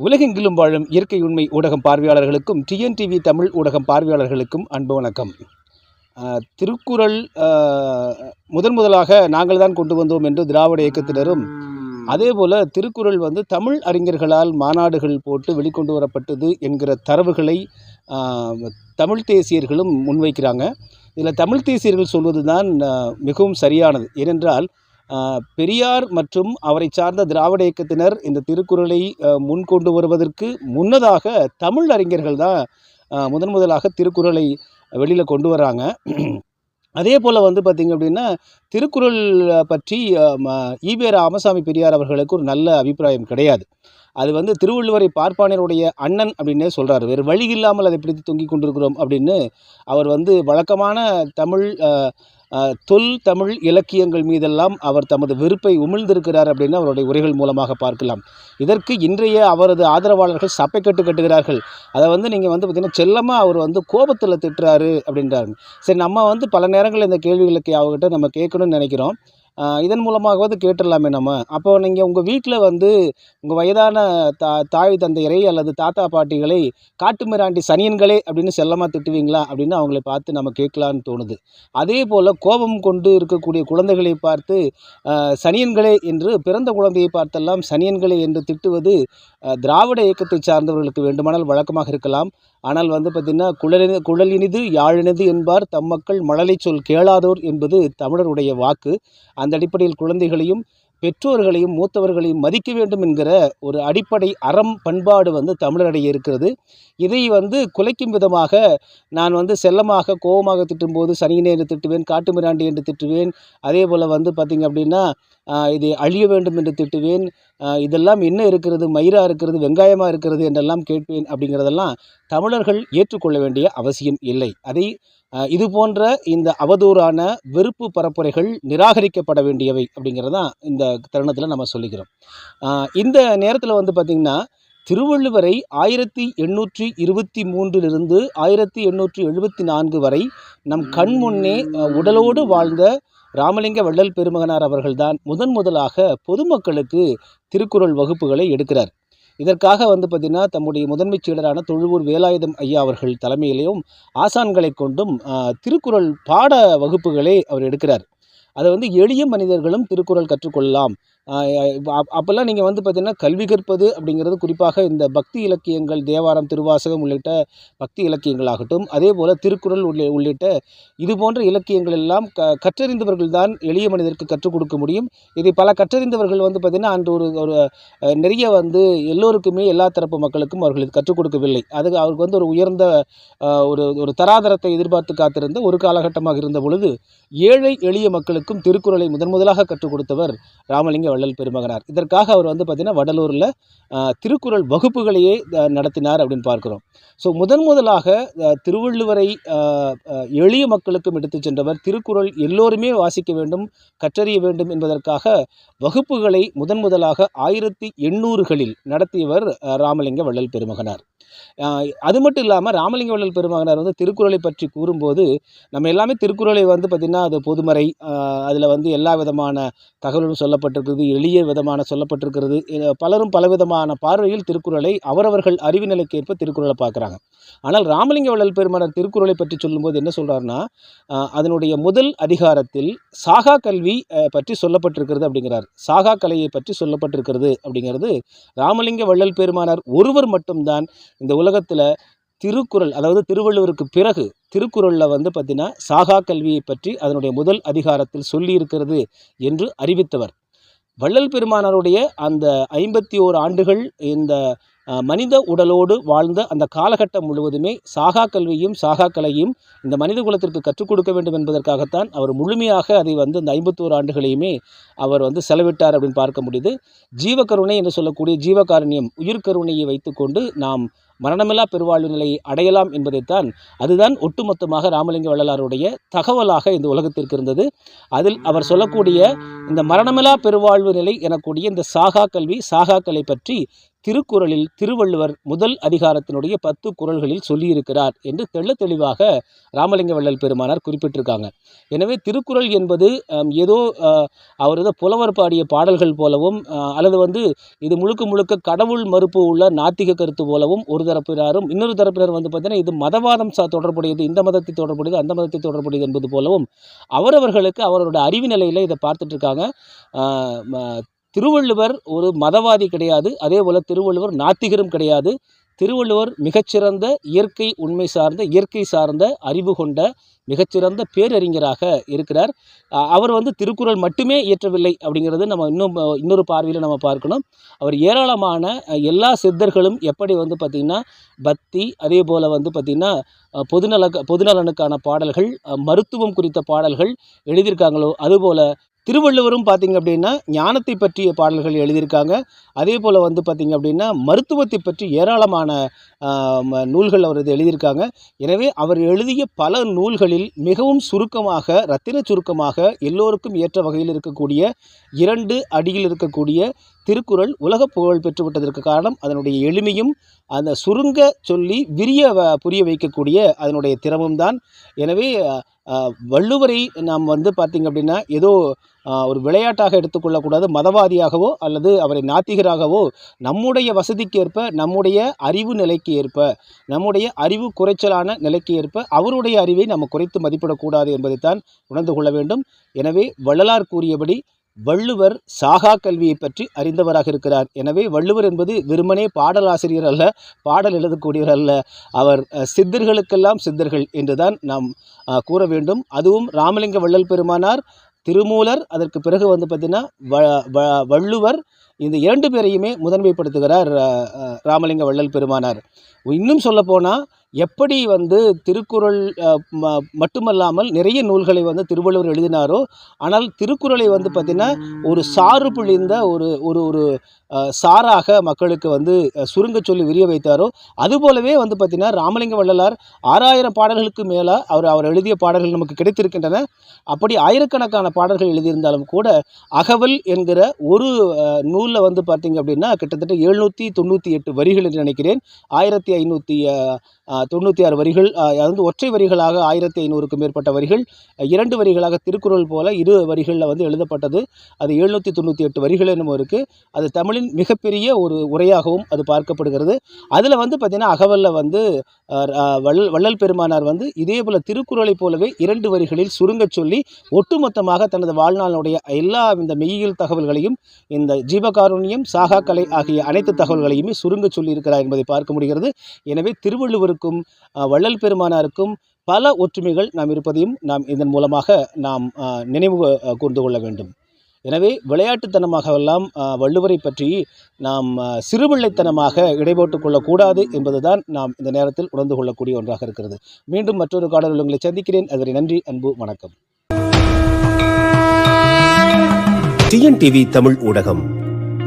உலகெங்கிலும் வாழும் இயற்கை உண்மை ஊடகம் பார்வையாளர்களுக்கும் டிஎன்டிவி தமிழ் ஊடகம் பார்வையாளர்களுக்கும் அன்பு வணக்கம். திருக்குறள் முதன் முதலாக நாங்கள் தான் கொண்டு வந்தோம் என்று திராவிட இயக்கத்தினரும் அதே போல் திருக்குறள் வந்து தமிழ் அறிஞர்களால் மாநாடுகள் போட்டு வெளிக்கொண்டு வரப்பட்டது என்கிற தரவுகளை தமிழ் தேசியர்களும் முன்வைக்கிறாங்க. இதில் தமிழ் தேசியர்கள் சொல்வது தான் மிகவும் சரியானது. ஏனென்றால் பெரியார் மற்றும் அவரை சார்ந்த திராவிட இயக்கத்தினர் இந்த திருக்குறளை முன்கொண்டு வருவதற்கு முன்னதாக தமிழ் அறிஞர்கள் தான் முதன் முதலாக திருக்குறளை வெளியில் கொண்டு வராங்க அதே போல் வந்து பார்த்திங்க அப்படின்னா திருக்குறள் பற்றி ஆஹ், ஈவே ராமசாமி பெரியார் அவர்களுக்கு ஒரு நல்ல அபிப்பிராயம் கிடையாது. அது வந்து திருவள்ளுவரை பார்ப்பானருடைய அண்ணன் அப்படின்னே சொல்கிறார் வேறு வழி இல்லாமல் அதை பிடித்து தொங்கிக் கொண்டிருக்கிறோம் அப்படின்னு அவர் வந்து வழக்கமான தமிழ் தொல் தமிழ் இலக்கியங்கள் மீதெல்லாம் அவர் தமது வெறுப்பை உமிழ்ந்திருக்கிறார் அப்படின்னு அவருடைய உரைகள் மூலமாக பார்க்கலாம். இதற்கு இன்றைய அவரது ஆதரவாளர்கள் சப்பை கட்டு கட்டுகிறார்கள். அதை வந்து நீங்கள் வந்து பார்த்தீங்கன்னா செல்லமாக அவர் வந்து கோபத்தில் திட்டுறாரு அப்படின்றாரு. சரி நம்ம வந்து பல நேரங்களில் இந்த கேள்விகளுக்கு அவர்கிட்ட நம்ம கேட்கணும்னு நினைக்கிறோம். இதன் மூலமாகவாவது கேட்டுடலாமே நம்ம. அப்போ நீங்கள் உங்கள் வீட்டில் வந்து உங்கள் வயதான தா தாய் தந்தையரை அல்லது தாத்தா பாட்டிகளை காட்டுமிராண்டி சனியன்களே அப்படின்னு செல்லமாக திட்டுவீங்களா அப்படின்னு அவங்களை பார்த்து நம்ம கேட்கலான்னு தோணுது. அதே போல் கோபம் கொண்டு இருக்கக்கூடிய குழந்தைகளை பார்த்து சனியன்களே என்று பிறந்த குழந்தையை பார்த்தெல்லாம் சனியன்களே என்று திட்டுவது திராவிட இயக்கத்தை சார்ந்தவர்களுக்கு வேண்டுமானால் வழக்கமாக இருக்கலாம். ஆனால் வந்து பார்த்திங்கன்னா குழலினி குழலினிது யாழினது என்பார் தம் மக்கள் மழலை சொல் கேளாதோர் என்பது தமிழருடைய வாக்கு. அந்த அடிப்படையில் குழந்தைகளையும் பெற்றோர்களையும் மூத்தவர்களையும் மதிக்க வேண்டும் என்கிற ஒரு அடிப்படை அறம் பண்பாடு வந்து தமிழரிடையே இருக்கிறது. இதை வந்து குலைக்கும் விதமாக நான் வந்து செல்லமாக கோபமாக திட்டும்போது சனியினை என்று திட்டுவேன் காட்டுமிராண்டி என்று திட்டுவேன். அதே போல் வந்து பார்த்திங்க அப்படின்னா இது அழிய வேண்டும் என்று திட்டுவேன். இதெல்லாம் என்ன இருக்கிறது? மயிரா இருக்கிறது? வெங்காயமாக இருக்கிறது? என்றெல்லாம் கேட்பேன் அப்படிங்கிறதெல்லாம் தமிழர்கள் ஏற்றுக்கொள்ள வேண்டிய அவசியம் இல்லை. அதை இது போன்ற இந்த அவதூறான வெறுப்பு பரப்புரைகள் நிராகரிக்கப்பட வேண்டியவை அப்படிங்கிறதான் இந்த தருணத்தில் நம்ம சொல்லிக்கிறோம். இந்த நேரத்தில் வந்து பார்த்திங்கன்னா திருவள்ளுவரை ஆயிரத்தி எண்ணூற்றி இருபத்தி மூன்றிலிருந்து ஆயிரத்தி எண்ணூற்றி எழுபத்தி நான்கு வரை நம் கண் முன்னே உடலோடு வாழ்ந்த ராமலிங்க வள்ளல் பெருமகனார் அவர்கள்தான் முதன் முதலாக பொதுமக்களுக்கு திருக்குறள் வகுப்புகளை எடுக்கிறார். இதற்காக வந்து பார்த்திங்கன்னா தம்முடைய முதன்மைச் செயலரான தொழுவூர் வேலாயுதம் ஐயா அவர்கள் தலைமையிலையும் ஆசான்களை கொண்டும் திருக்குறள் பாட வகுப்புகளை அவர் எடுக்கிறார். அதை வந்து எளிய மனிதர்களும் திருக்குறள் கற்றுக்கொள்ளலாம். அப்போல்லாம் நீங்கள் வந்து பார்த்திங்கன்னா கல்வி கற்பது அப்படிங்கிறது குறிப்பாக இந்த பக்தி இலக்கியங்கள் தேவாரம் திருவாசகம் உள்ளிட்ட பக்தி இலக்கியங்களாகட்டும் அதே போல் திருக்குறள் உள்ளே உள்ளிட்ட இது போன்ற இலக்கியங்கள் எல்லாம் க கற்றறிந்தவர்கள் தான் எளிய மனிதருக்கு கற்றுக் கொடுக்க முடியும். இதை பல கற்றறிந்தவர்கள் வந்து பார்த்திங்கன்னா அன்று ஒரு ஒரு நிறைய வந்து எல்லோருக்குமே எல்லா தரப்பு மக்களுக்கும் அவர்கள் இது கற்றுக் கொடுக்கவில்லை. அது அவருக்கு வந்து ஒரு உயர்ந்த ஒரு ஒரு தராதரத்தை எதிர்பார்த்து காத்திருந்த ஒரு காலகட்டமாக இருந்த பொழுது ஏழை எளிய மக்களுக்கும் திருக்குறளை முதன் முதலாக கற்றுக் கொடுத்தவர் ராமலிங்க வள்ளல் பெருமகனார். இதற்காக அவர் வந்து பார்த்திங்கன்னா வடலூரில் திருக்குறள் வகுப்புகளையே நடத்தினார் அப்படின்னு பார்க்கிறோம். ஸோ முதன் முதலாக திருவள்ளுவரை எளிய மக்களுக்கும் எடுத்துச் சென்றவர் திருக்குறள் எல்லோருமே வாசிக்க வேண்டும் கற்றறிய வேண்டும் என்பதற்காக வகுப்புகளை முதன் முதலாக ஆயிரத்தி எண்ணூறுகளில் நடத்தியவர் ராமலிங்க வள்ளல் பெருமகனார். அது மட்டும் இல்லாமல் ராமலிங்க வள்ளல் பெருமகனார் வந்து திருக்குறளை பற்றி கூறும்போது நம்ம எல்லாமே திருக்குறளை வந்து பார்த்திங்கன்னா அது பொதுமறை அதில் வந்து எல்லா விதமான தகவலும் சொல்லப்பட்டிருக்கிறது எளிய விதமான சொல்லப்பட்டிருக்கிறது பலரும் பலவிதமான பார்வையில் திருக்குறளை அவரவர்கள் அறிவு நிலைக்கேற்ப திருக்குறளை பார்க்குறாங்க. ஆனால் ராமலிங்க வள்ளல் பெருமகனார் திருக்குறளை பற்றி சொல்லும்போது என்ன சொல்கிறாருன்னா அதனுடைய முதல் அதிகாரத்தில் சாகா கல்வி பற்றி சொல்லப்பட்டிருக்கிறது அப்படிங்கிறார். சாகா கலையை பற்றி சொல்லப்பட்டிருக்கிறது அப்படிங்கிறது ராமலிங்க வள்ளல் பெருமானார் ஒருவர் மட்டும்தான் இந்த உலகத்தில் திருக்குறள் அதாவது திருவள்ளுவருக்கு பிறகு திருக்குறளில் வந்து பார்த்தீங்கன்னா சாகா கல்வியை பற்றி அதனுடைய முதல் அதிகாரத்தில் சொல்லியிருக்கிறது என்று அறிவித்தவர். வள்ளல் பெருமானாருடைய அந்த ஐம்பத்தி ஓரு ஆண்டுகள் இந்த மனித உடலோடு வாழ்ந்த அந்த காலகட்டம் முழுவதுமே சாகா கல்வியும் சாகா கலையும் இந்த மனித குலத்திற்கு கற்றுக் கொடுக்க வேண்டும் என்பதற்காகத்தான் அவர் முழுமையாக அதை வந்து அந்த ஐம்பத்தோரு ஆண்டுகளையுமே அவர் வந்து செலவிட்டார் அப்படின்னு பார்க்க முடியுது. ஜீவகருணை என்று சொல்லக்கூடிய ஜீவகாருண்யம் உயிர்கருணையை வைத்துக்கொண்டு நாம் மரணமில்லா பெருவாழ்வு நிலையை அடையலாம் என்பதைத்தான் அதுதான் ஒட்டுமொத்தமாக ராமலிங்க வள்ளலாருடைய தகவலாக இந்த உலகத்திற்கு இருந்தது. அதில் அவர் சொல்லக்கூடிய இந்த மரணமில்லா பெருவாழ்வு நிலை எனக்கூடிய இந்த சாகா கல்வி சாகா கலை பற்றி திருக்குறளில் திருவள்ளுவர் முதல் அதிகாரத்தினுடைய பத்து குறள்களில் சொல்லியிருக்கிறார் என்று தெள்ள தெளிவாக ராமலிங்க வள்ளல் பெருமானார் குறிப்பிட்டிருக்காங்க. எனவே திருக்குறள் என்பது ஏதோ அவரது புலவர் பாடிய பாடல்கள் போலவும் அல்லது வந்து இது முழுக்க முழுக்க கடவுள் மறுப்பு உள்ள நாத்திக கருத்து போலவும் ஒரு தரப்பினரும் இன்னொரு தரப்பினர் வந்து பார்த்தீங்கன்னா இது மதவாதம் சா தொடர்புடையது இந்த மதத்தை தொடர்புடையது அந்த மதத்தை தொடர்புடையது என்பது போலவும் அவரவர்களுக்கு அவரோட அறிவு நிலையில் இதை பார்த்துட்டு இருக்காங்க. ம- திருவள்ளுவர் ஒரு மதவாதி கிடையாது. அதே போல் திருவள்ளுவர் நாத்திகரும் கிடையாது. திருவள்ளுவர் மிகச்சிறந்த இயற்கை உண்மை சார்ந்த இயற்கை சார்ந்த அறிவு கொண்ட மிகச்சிறந்த பேரறிஞராக இருக்கிறார். அவர் வந்து திருக்குறள் மட்டுமே இயற்றவில்லை அப்படிங்கிறது நம்ம இன்னும் இன்னொரு பார்வையில் நம்ம பார்க்கணும். அவர் ஏராளமான எல்லா சித்தர்களும் எப்படி வந்து பார்த்திங்கன்னா பக்தி அதே போல் வந்து பார்த்திங்கன்னா பொதுநல பொதுநலனுக்கான பாடல்கள் மருத்துவம் குறித்த பாடல்கள் எழுதியிருக்காங்களோ அதுபோல் திருவள்ளுவரும் பார்த்திங்க அப்படின்னா ஞானத்தை பற்றிய பாடல்கள் எழுதியிருக்காங்க. அதே போல் வந்து பார்த்திங்க அப்படின்னா மருத்துவத்தை பற்றி ஏராளமான நூல்கள் அவர் இது எழுதியிருக்காங்க. எனவே அவர் எழுதிய பல நூல்களில் மிகவும் சுருக்கமாக ரத்தின சுருக்கமாக எல்லோருக்கும் ஏற்ற வகையில் இருக்கக்கூடிய இரண்டு அடியில் இருக்கக்கூடிய திருக்குறள் உலக புகழ் பெற்றுவிட்டதற்கு காரணம் அதனுடைய எளிமையும் அந்த சுருங்க சொல்லி விரிய வ- புரிய வைக்கக்கூடிய அதனுடைய திறமும் தான். எனவே வள்ளுவரை நாம் வந்து பார்த்திங்க அப்படின்னா ஏதோ ஒரு விளையாட்டாக எடுத்துக்கொள்ளக்கூடாது மதவாதியாகவோ அல்லது அவரை நாத்திகராகவோ நம்முடைய வசதிக்கு ஏற்ப நம்முடைய அறிவு நிலைக்கு ஏற்ப நம்முடைய அறிவு குறைச்சலான நிலைக்கு ஏற்ப அவருடைய அறிவை நம்ம குறைத்து மதிப்பிடக்கூடாது என்பதைத்தான் உணர்ந்து கொள்ள வேண்டும். எனவே வள்ளலார் கூறியபடி வள்ளுவர் சாகா கல்வியை பற்றி அறிந்தவராக இருக்கிறார். எனவே வள்ளுவர் என்பது வெறுமனே பாடலாசிரியர் அல்ல பாடல் எழுதக்கூடியவர் அல்ல. அவர் சித்தர்களுக்கெல்லாம் சித்தர்கள் என்றுதான் நாம் கூற வேண்டும். அதுவும் ராமலிங்க வள்ளல் பெருமானார் திருமூலர் அதற்கு பிறகு வந்து பார்த்திங்கன்னா வ வ- வள்ளுவர் இந்த இரண்டு பேரையுமே முதன்மைப்படுத்துகிறார் ராமலிங்க வள்ளல் பெருமானார். இன்னும் சொல்லப்போனால் எப்படி வந்து திருக்குறள் ம- மட்டுமல்லாமல் நிறைய நூல்களை வந்து திருவள்ளுவர் எழுதினாரோ ஆனால் திருக்குறளை வந்து பார்த்திங்கன்னா ஒரு சாறு பிழிந்த ஒரு ஒரு ஒரு சாராக மக்களுக்கு வந்து சுருங்க சொல்லி விரிய வைத்தாரோ அதுபோலவே வந்து பார்த்திங்கன்னா ராமலிங்க வள்ளலார் ஆறாயிரம் பாடல்களுக்கு மேலே அவர் அவர் எழுதிய பாடல்கள் நமக்கு கிடைத்திருக்கின்றன. அப்படி ஆயிரக்கணக்கான பாடல்கள் எழுதியிருந்தாலும் கூட அகவல் என்கிற ஒரு நூல் நூலில் வந்து பார்த்தீங்க அப்படின்னா கிட்டத்தட்ட எழுநூற்றி தொண்ணூற்றி எட்டு வரிகள் என்று நினைக்கிறேன். ஆயிரத்தி ஐநூற்றி தொண்ணூற்றி ஆறு வரிகள் அதாவது ஒற்றை வரிகளாக ஆயிரத்தி ஐநூறுக்கு மேற்பட்ட வரிகள் இரண்டு வரிகளாக திருக்குறள் போல இரு வரிகளில் வந்து எழுதப்பட்டது. அது எழுநூற்றி தொண்ணூற்றி எட்டு வரிகள் என்னமோ இருக்குது அது தமிழின் மிகப்பெரிய ஒரு உரையாகவும் அது பார்க்கப்படுகிறது. அதில் வந்து பார்த்திங்கன்னா அகவலில் வந்து வள்ளல் வள்ளல் பெருமானார் வந்து இதே போல் திருக்குறளை போலவே இரண்டு வரிகளில் சுருங்கச் சொல்லி ஒட்டுமொத்தமாக தனது வாழ்நாளுடைய எல்லா இந்த மெய்யியல் தகவல்களையும் இந்த ஜீவக காரணியம் சாகா கலை ஆகிய அனைத்து தகவல்களையுமே சுருங்க சொல்லியிருக்கிறார் என்பதை பார்க்க முடிகிறது. எனவே திருவள்ளுவருக்கும் வள்ளல் பெருமானாருக்கும் பல ஒற்றுமைகள் நாம் இருப்பதையும் நாம் இதன் மூலமாக நாம் நினைவு கூர்ந்து கொள்ள வேண்டும். எனவே விளையாட்டுத்தனமாகவெல்லாம் வள்ளுவரை பற்றி நாம் சிறுபிள்ளைத்தனமாக இடைபோட்டுக் கொள்ளக்கூடாது என்பதுதான் நாம் இந்த நேரத்தில் உணர்ந்து கொள்ளக்கூடிய ஒன்றாக இருக்கிறது. மீண்டும் மற்றொரு காடலில் உங்களை சந்திக்கிறேன். அதுவரை நன்றி அன்பு வணக்கம். டிஎன்டிவி தமிழ் ஊடகம்.